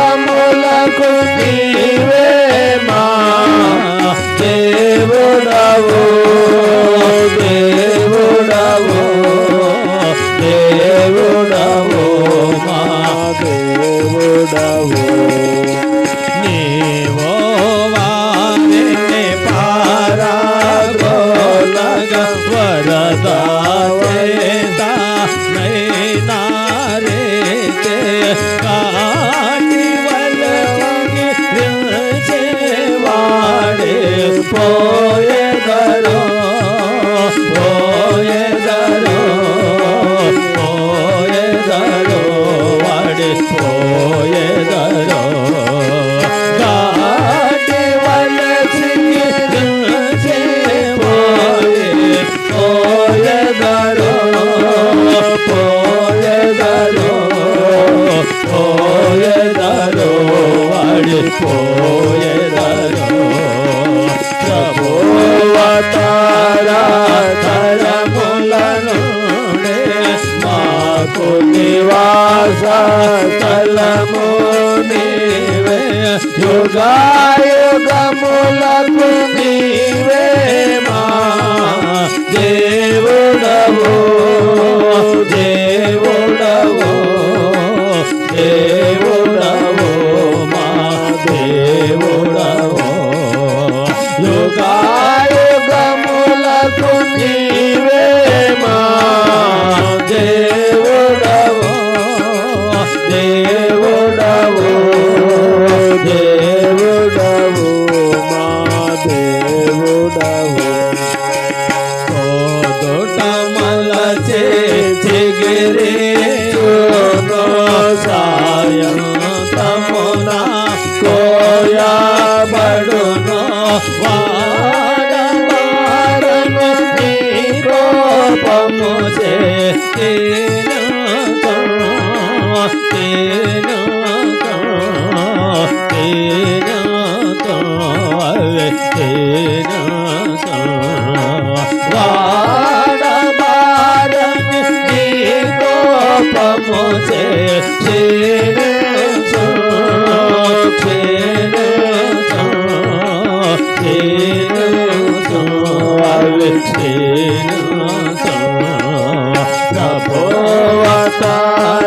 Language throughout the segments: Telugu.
యుగములకు నీవే మా వాడి పోయెదరో ప్రభువతారా తరములను మాకు నివాస స్థలము నీవే యుగాయుగములకు నీవే యుగాయుగములకు నీవే మా దేవుడవు దేవుడవు దేవుడవు మా దేవుడవు కోదొటమల చిగిరి సాయం కోపము చే వాడబారని నీ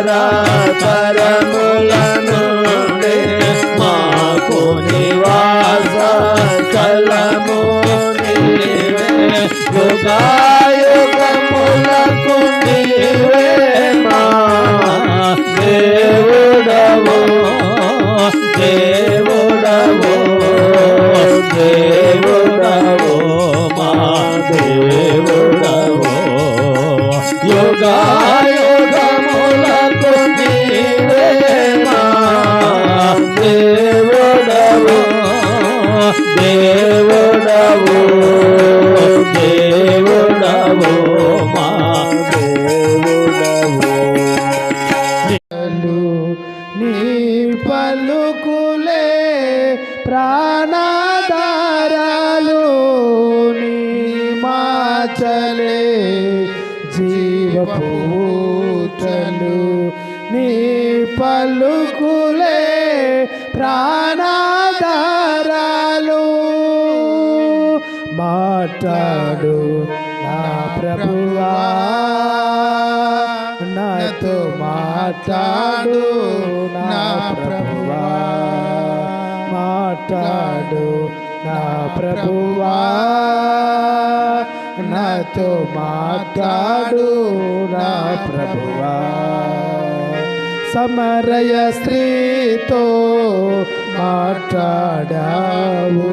కోపము చే ప్రభువతారా తరములను మాకు నివాస స్థలము నీవే. దేవుడవు మా దేవుడవు నీ పలుకులే ప్రాణాధారాలు నీ మాచలే జీవపూటలు నీ పలుకులే ప్రాణాధారాలు మాట్లాడు ప్రభువా నాతో మాట్లాడు నా ప్రభువా మాట్లాడు నా ప్రభువా నాతో మాట్లాడు నా ప్రభువా. సమరయ స్త్రీతో మాట్లాడావు.